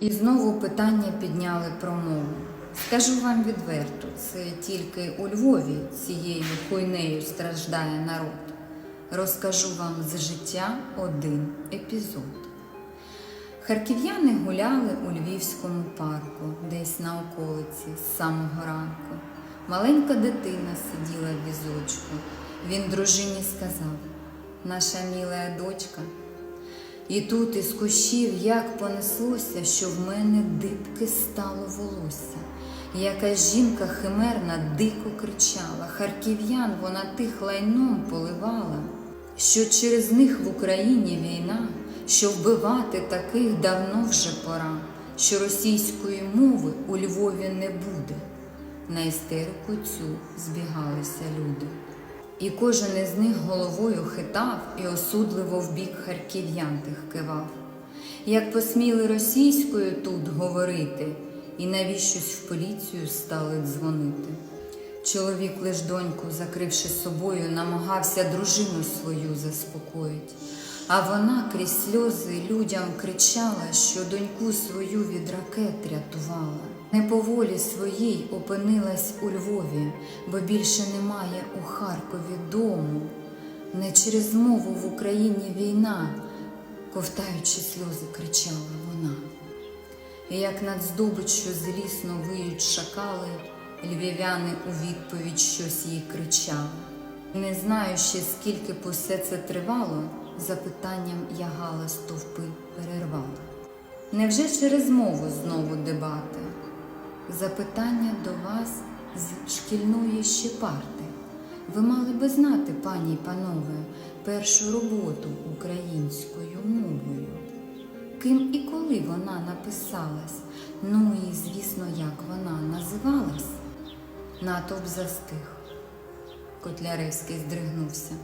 І знову питання підняли про мову. Скажу вам відверто, це тільки у Львові цією хуйнею страждає народ. Розкажу вам з життя один епізод. Харків'яни гуляли у Львівському парку, десь на околиці, з самого ранку. Маленька дитина сиділа в візочку. Він дружині сказав: Наша міла дочка. І тут із кущів як понеслося, що в мене дибки стало волосся. Якась жінка химерна дико кричала, харків'ян вона тих лайном поливала, що через них в Україні війна, що вбивати таких давно вже пора, що російської мови у Львові не буде. На істерику цю збігалися люди. І кожен із них головою хитав і осудливо в бік харків'ян тих кивав. Як посміли російською тут говорити, і навіщось в поліцію стали дзвонити. Чоловік лиш доньку, закривши собою, намагався дружину свою заспокоїть, а вона крізь сльози людям кричала, що доньку свою від ракет рятувала. Не по волі своїй опинилась у Львові, бо більше немає у Харкові дому. Не через мову в Україні війна, ковтаючи сльози, кричала вона. І як над здобиччю злісно виють шакали, львів'яни у відповідь щось їй кричали. Не знаю ще, скільки б усе це тривало, запитанням ягала стовпи перервала. Невже через мову знову дебати? Запитання до вас з шкільної ще парти. Ви мали би знати, пані й панове, першу роботу українською мовою. Ким і коли вона написалась, ну і звісно, як вона називалась. Натовп застиг. Котляревський здригнувся.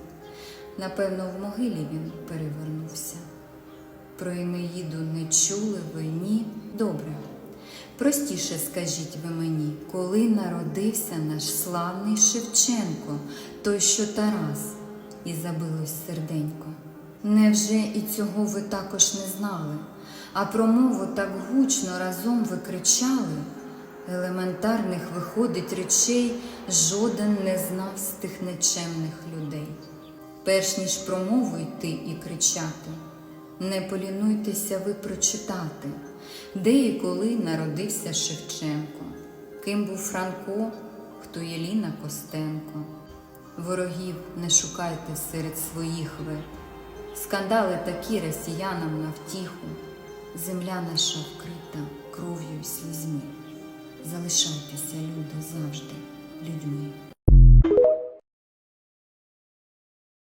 Напевно, в могилі він перевернувся. Про Енеїду не чули ви ні? Добре. Простіше скажіть ви мені, коли народився наш славний Шевченко, той, що Тарас, і забилось серденько. Невже і цього ви також не знали, а про мову так гучно разом ви кричали? Елементарних виходить речей жоден не знав з тих нечемних людей. Перш ніж про мову йти і кричати, не полінуйтеся ви прочитати, де і коли народився Шевченко, ким був Франко, хто є Ліна Костенко. Ворогів не шукайте серед своїх ви, скандали такі росіянам на втіху, земля наша вкрита кров'ю й слізьми. Залишайтеся, люди, завжди